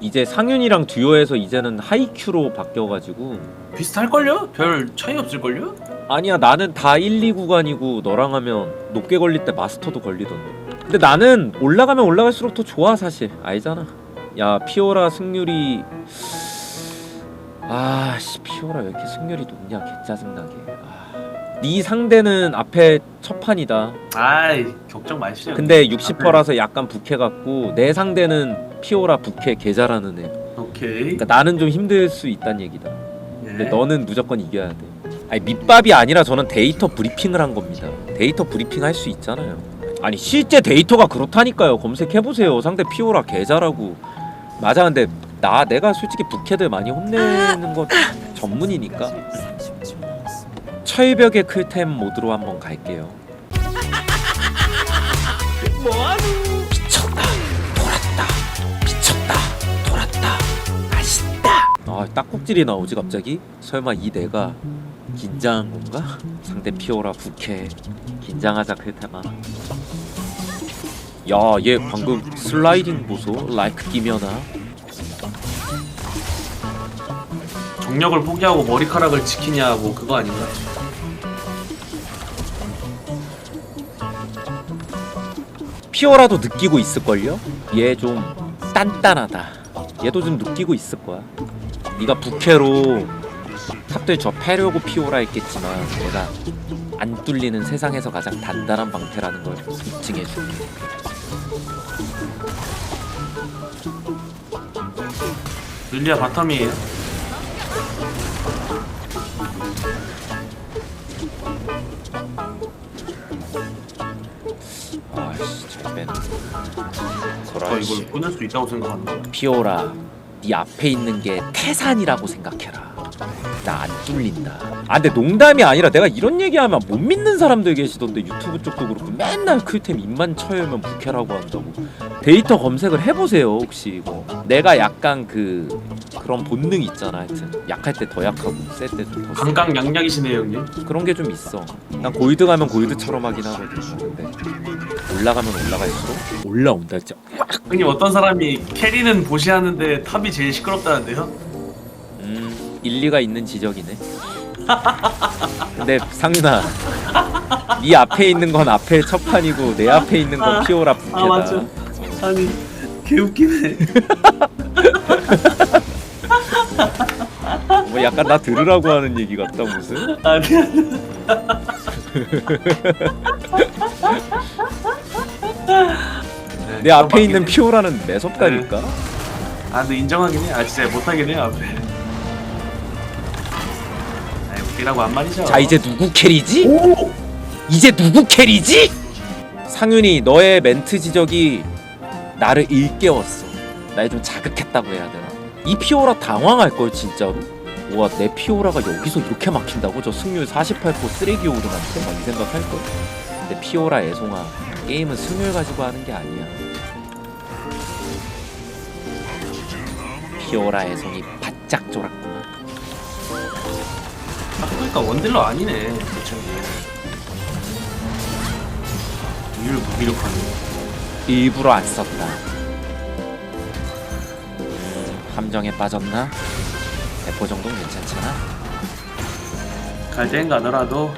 이제 상윤이랑 듀오에서 이제는 하이큐로 바뀌어가지고. 비슷할걸요? 별 차이 없을걸요? 아니야 나는 다 1, 2 구간이고 너랑 하면 높게 걸릴 때 마스터도 걸리던데. 근데 나는 올라가면 올라갈수록 더 좋아 사실. 알잖아. 야 피오라 승률이 아씨 피오라 왜 이렇게 승률이 높냐 개짜증나게. 아. 네 상대는 앞에 첫 판이다. 아이 격정 마시죠 근데 60%라서 약간 부캐 같고 내 상대는 피오라 부캐 개 잘하는 애 오케이 그러니까 나는 좀 힘들 수 있단 얘기다 예. 근데 너는 무조건 이겨야 돼. 아니 밑밥이 아니라 저는 데이터 브리핑을 한 겁니다. 데이터 브리핑 할 수 있잖아요. 아니 실제 데이터가 그렇다니까요. 검색해 보세요. 상대 피오라 개 잘하고. 맞아 근데 나 내가 솔직히 부캐들 많이 혼내는 거 전문이니까. 철벽의 클템 모드로 한번 갈게요. 미쳤다 아 딱꼭질이 나오지 갑자기? 설마 이 내가 긴장한 건가? 상대 피오라 부캐. 긴장하자 클테마. 야얘 방금 슬라이딩 보소. 라이크 끼면아. 정력을 포기하고 머리카락을 지키냐 뭐 그거 아닌가? 피오라도 느끼고 있을걸요? 얘 좀 단단하다. 얘도 좀 느끼고 있을 거야 네가 부캐로 탑들 저 패려고 피오라 했겠지만 내가 안 뚫리는 세상에서 가장 단단한 방패라는 걸 입증해줄게. 릴리아 바텀이에요? 아씨 잘 빼는 저 소라 이걸 끊을 수 있다고 생각한다 피오라 네 앞에 있는 게 태산이라고 생각해라. 나 안 뚫린다. 아 근데 농담이 아니라 내가 이런 얘기하면 못 믿는 사람들 계시던데 유튜브 쪽도 그렇고 맨날 클템 입만 쳐열면 부캐라고 한다고. 데이터 검색을 해보세요 혹시 이거. 내가 약간 그 그런 본능 있잖아 하여튼 약할 때 더 약하고 셀 때 좀더 세. 강강약약이시네요 형님 그런 게 좀 있어 난 골드 가면 골드처럼 하긴 하거든 근데 올라가면 올라갈수록 올라온다 진짜 형님 어떤 사람이 캐리는 보시하는데 탑이 제일 시끄럽다는데요? 음 일리가 있는 지적이네. 근데 상윤아, 네 앞에 있는 건 앞에 첫 판이고 내 앞에 있는 건 아, 피오라 부캐다. 아. 아니 개웃기네 뭐 약간 나 들으라고 하는 얘기 같다 무슨? 아니 내 앞에 있는 피오라는 매섭다니까. 아 근데 인정하긴 해 아 진짜 못하긴 해요 앞에 아 웃기라고 한 말이죠 자 이제 누구 캐리지? 오! 이제 누구 캐리지? 상윤이 너의 멘트 지적이 나를 일깨웠어. 날 좀 자극했다고 해야 되나? 이 피오라 당황할 걸 진짜로. 와내 피오라가 여기서 이렇게 막힌다고? 저 승률 48% 쓰레기 오르한테 막이 생각할 걸. 근데 피오라 애송아 게임은 승률 가지고 하는 게 아니야. 피오라 애송이 바짝 졸았구나. 아 그러니까 원딜러 아니네 그쵸 이를 무기력하네 일부러 안 썼다. 음, 함정에 빠졌나? 대포 정도는 괜찮잖아. 갈 땐 가더라도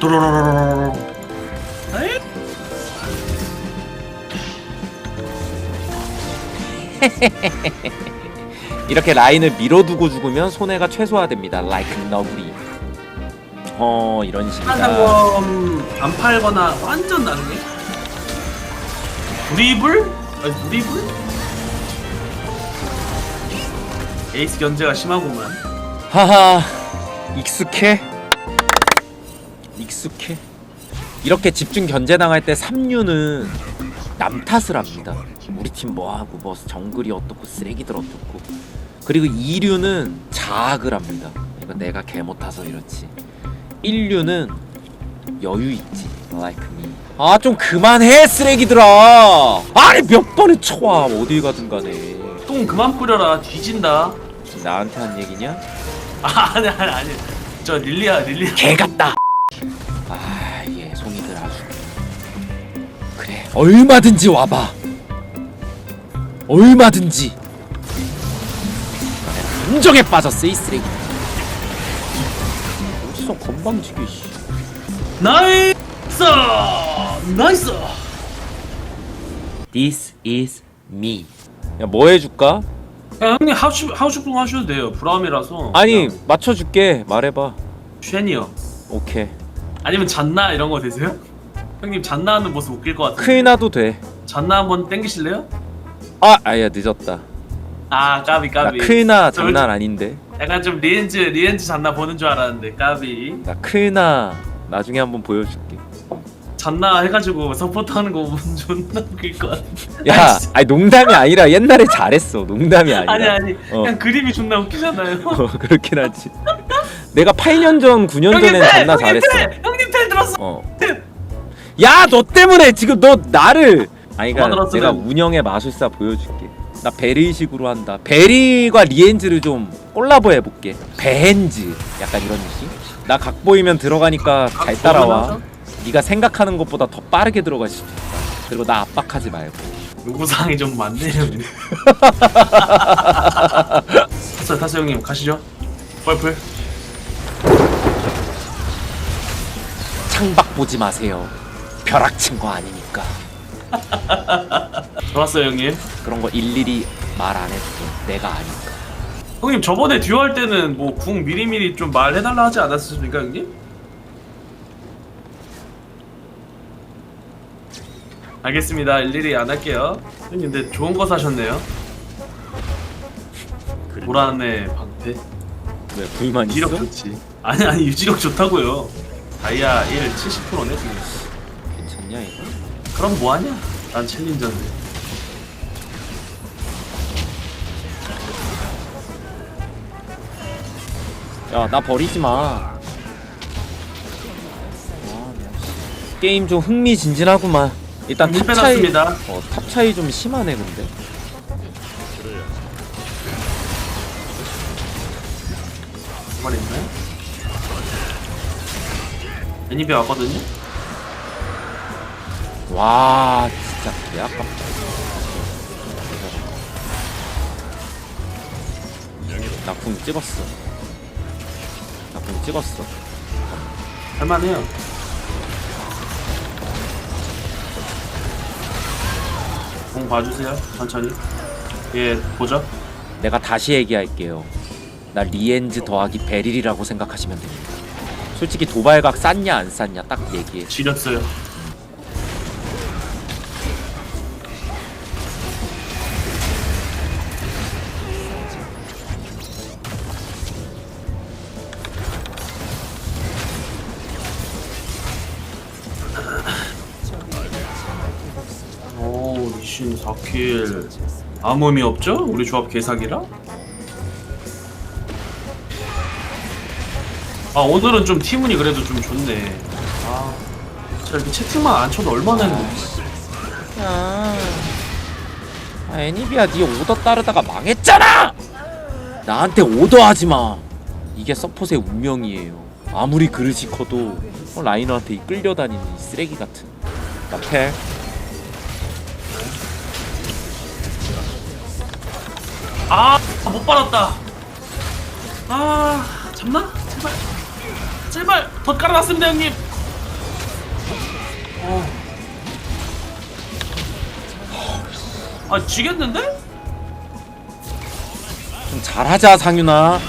도로로로로로 에이? 이렇게 라인을 밀어두고 죽으면 손해가 최소화됩니다. like 너구리. 어 이런 식이다. 한상검 안 팔거나 완전 나중에 브리블? 아니 브리블? 에이스 견제가 심하구만 하하 익숙해? 익숙해? 이렇게 집중 견제 당할 때 3류는 남 탓을 합니다. 우리 팀 뭐하고 뭐 정글이 어떻고 쓰레기들 어떻고 그리고 2류는 자학을 합니다. 이건 내가 개 못타서 이렇지. 1류는 여유 있지. like me. 아 좀 그만해 쓰레기들아. 아니 몇 번을 쳐와 어딜 가든 간에. 똥 그만 뿌려라 뒤진다 나한테 한 얘기냐? 아, 아니 아니 아니 저 릴리아 릴리아 개 같다. 아, 예, 송이들 아주. 그래, 얼마든지 와봐. 얼마든지. 감정에 빠졌어 이 쓰레기 어디서 건방지게 씨 나이스 나이스 This is me 야 뭐 해줄까? 야, 형님 하우슈 하우슈풍 하셔도 돼요. 브라움이라서. 아니 맞춰줄게. 말해봐. 쉔이요. 오케이. 아니면 잔나 이런 거 되세요? 형님 잔나 하는 모습 웃길 것 같은데. 크나도 돼. 잔나 한번 땡기실래요? 아, 아야 늦었다. 아 까비 나 까비. 크나 저 장난 아닌데. 약간 좀 리엔즈 리엔즈 잔나 보는 줄 알았는데 까비. 나 크나 나중에 한번 보여줄게. 잔나 해가지고 서포트하는 거 보면 존나 웃길 것 같아 야, 아니, 농담이 아니라 옛날에 잘했어. 농담이 아니라. 아니 아니 어. 그냥 그림이 존나 웃기잖아요 어, 그렇긴 하지. 내가 8년 전, 9년 형님 전엔 텔! 장난 형님 잘했어. 텔! 형님 텔 들었어 어. 텔! 야, 너 때문에 지금 너 나를. 아니, 그러니까 들었으면- 내가 운영의 마술사 보여줄게. 나 베리식으로 한다. 베리과 리엔즈를 좀 콜라보 해볼게. 베헨즈, 약간 이런 느낌. 나 각 보이면 들어가니까 잘 따라와. 보이면 네가 생각하는 것보다 더 빠르게 들어갈 수도 있다. 그리고 나 압박하지 말고. 요구사항이 좀 많네요 형님 탔어요 탔어요 형님 가시죠 펄플 창밖 보지 마세요. 벼락 친 거 아니니까. 좋았어요 형님 그런 거 일일이 말 안 해도 돼. 내가 아니까. 형님 저번에 듀오 할 때는 뭐 궁 미리미리 좀 말해달라 하지 않았습니까 형님? 알겠습니다. 일일이 안 할게요. 형님 근데 좋은 거 사셨네요. 보라네 방패. 왜 불만 있어? 유지력 좋지. 아니 아니 유지력 좋다고요. 다이아 1 70%네 지금. 괜찮냐 이거? 그럼 뭐 하냐? 난 챌린저인데. 야 나 버리지 마. 아, 게임 좀 흥미진진하구만. 일단 힘탑 차이, 빼놨습니다 어, 탑 차이 좀 심하네 근데. 말이 있나요? 애니비 왔거든요? 와 진짜 개 아깝다. 나궁 찍었어. 나궁 찍었어. 할만해요 공 봐주세요 천천히 예 보죠 내가 다시 얘기할게요. 나 리엔즈 더하기 베릴이라고 생각하시면 됩니다. 솔직히 도발각 쌌냐 안 쌌냐 딱 얘기해. 지렸어요 오 리신 4킬 아무 의미 없죠? 우리 조합 개사기라? 아 오늘은 좀 팀운이 그래도 좀 좋네 아 진짜 이렇게 채팅만 안 쳐도 얼마나 행복해 야, 아, 애니비야 네 오더 따르다가 망했잖아. 나한테 오더하지 마. 이게 서폿의 운명이에요. 아무리 그릇이 커도 어, 라이너한테 이 끌려다니는 이 쓰레기 같은. 나패. 아, 못 빨았다. 아, 잡나? 제발. 제발 더 깔아놨습니다, 형님. 어. 아, 지겠는데? 좀 잘하자 상윤아.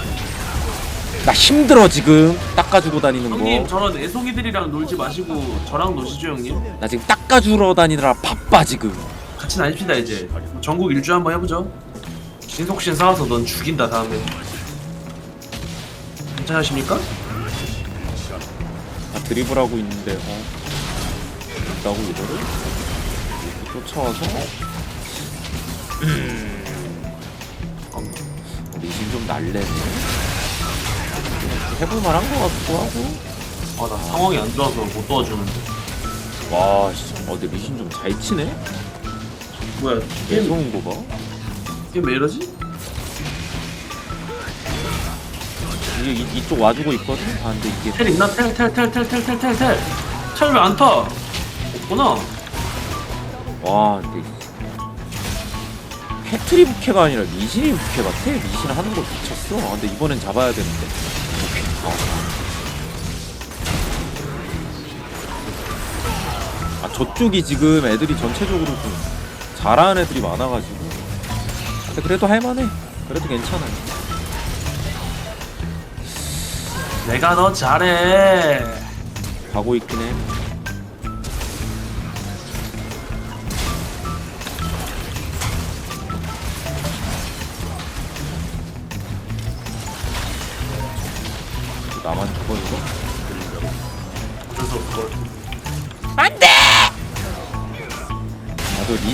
나 힘들어 지금 닦아주고 다니는 형님, 거. 저런 애송이들이랑 놀지 마시고 저랑 노시죠, 형님. 나 지금 닦아주러 다니느라 바빠 지금. 같이 다닙시다 이제. 전국 일주 한번 해보죠. 신속신 쌓아서 넌 죽인다 다음에. 괜찮으십니까? 나 드리블하고 있는데 어. 있다고 이거를 이렇게 쫓아와서 음. 어, 리신 좀 날래네. 해볼만한 것 같기도 하고. 아, 나 상황이 안 좋아서 못 도와주는데. 와, 씨, 어, 근데 리신 좀 잘 치네. 뭐야? 게임 예성인 거 봐. 게임 왜 이러지? 이게 이, 이쪽 와주고 있거든. 아, 근데 이게 텔 있나? 텔, 텔, 텔, 텔, 텔, 텔, 텔, 텔. 텔왜안 타? 없구나. 와, 근데 캐트리 부캐가 아니라 리신이 부캐 같아. 리신 하는 거 미쳤어. 아, 근데 이번엔 잡아야 되는데. 오케이. 아. 아 저쪽이 지금 애들이 전체적으로 좀 잘하는 애들이 많아가지고. 근데 그래도 할만해. 그래도 괜찮아. 내가 너 잘해. 가고 있긴 해.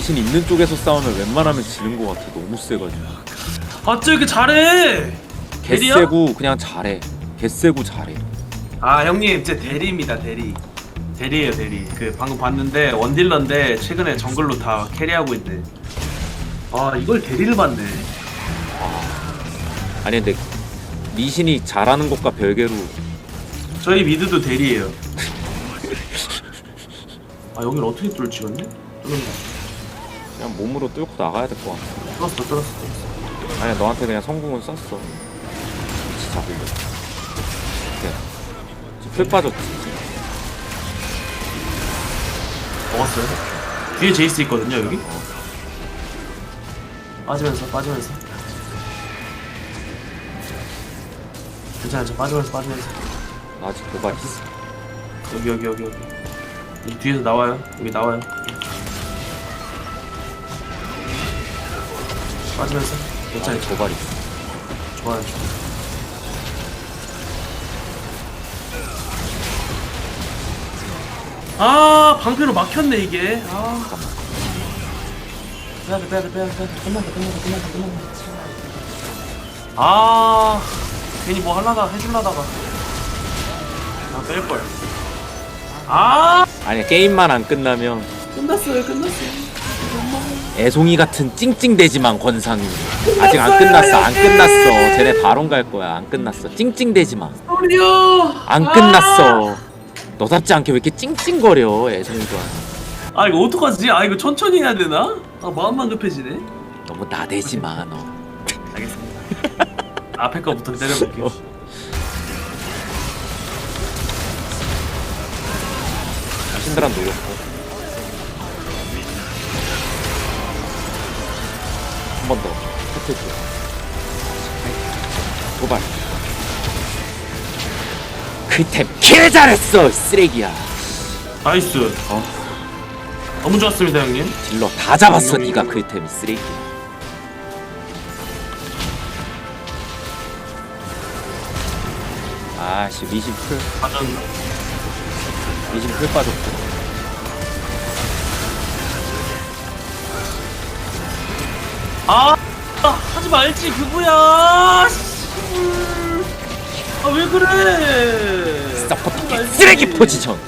리신 있는 쪽에서 싸우면 웬만하면 지는 것 같아. 너무 세가지고. 어째 이렇게 잘해? 대리야? 개세고 그냥 잘해. 개세고 잘해. 아 형님 제 대리입니다 대리. 대리예요 대리. 그 방금 봤는데 원딜러인데 최근에 정글로 다 캐리하고 있네. 아 이걸 대리를 받네. 아니 근데 리신이 잘하는 것과 별개로 저희 미드도 대리예요. 아 여기를 어떻게 뚫지 건데? 뚫는다. 그냥 몸으로 뚫고 나가야 될 것 같아. 뚫었어 뚫었어. 뚫었어. 아니 너한테 그냥 성공은 썼어. 위치 잡으려. 이렇게. 지금 풀 빠졌지. 먹었어요. 뒤에 제이스 있거든요 여기. 빠지면서 빠지면서. 괜찮아 저 빠지면서 빠지면서. 나 아직 도발 있어. 여기 여기 여기 여기. 이 뒤에서 나와요. 여기 나와요. 빠지면서. 괜찮아 아직 도발 있어. 좋아요 좋아. 아 방패로 막혔네 이게. 아. 빼야 돼 빼야 돼 빼야 돼 빼야 돼 끝난다 끝난다 끝난다 끝난다. 아 괜히 뭐 하려다 해줄라다가 아 뺄 걸. 아 아니 게임만 안 끝나면 끝났어요 끝났어요. 애송이 같은 찡찡대지만 권상이 아직 안 끝났어 안 끝났어 쟤네 바론 갈 거야 안 끝났어 찡찡대지마 소리요. 안 끝났어 너답지 않게 왜 이렇게 찡찡거려 애송이가 아 이거 어떡하지? 아 이거 천천히 해야 되나? 아 마음만 급해지네. 너무 나대지마 너 알겠습니다. 앞에 거부터 때려볼게요. 신드란 노렸고 줘 도발. 그템 개 잘했어 쓰레기야. 나이스. 어. 너무 좋았습니다 형님. 딜러 다 잡았어 니가 그템 쓰레기야 아씨 리신 풀. 가전 리신 풀 빠졌고 아, 아 하지 말지 그거야. 아왜 그래? 서포터 쓰레기 포지션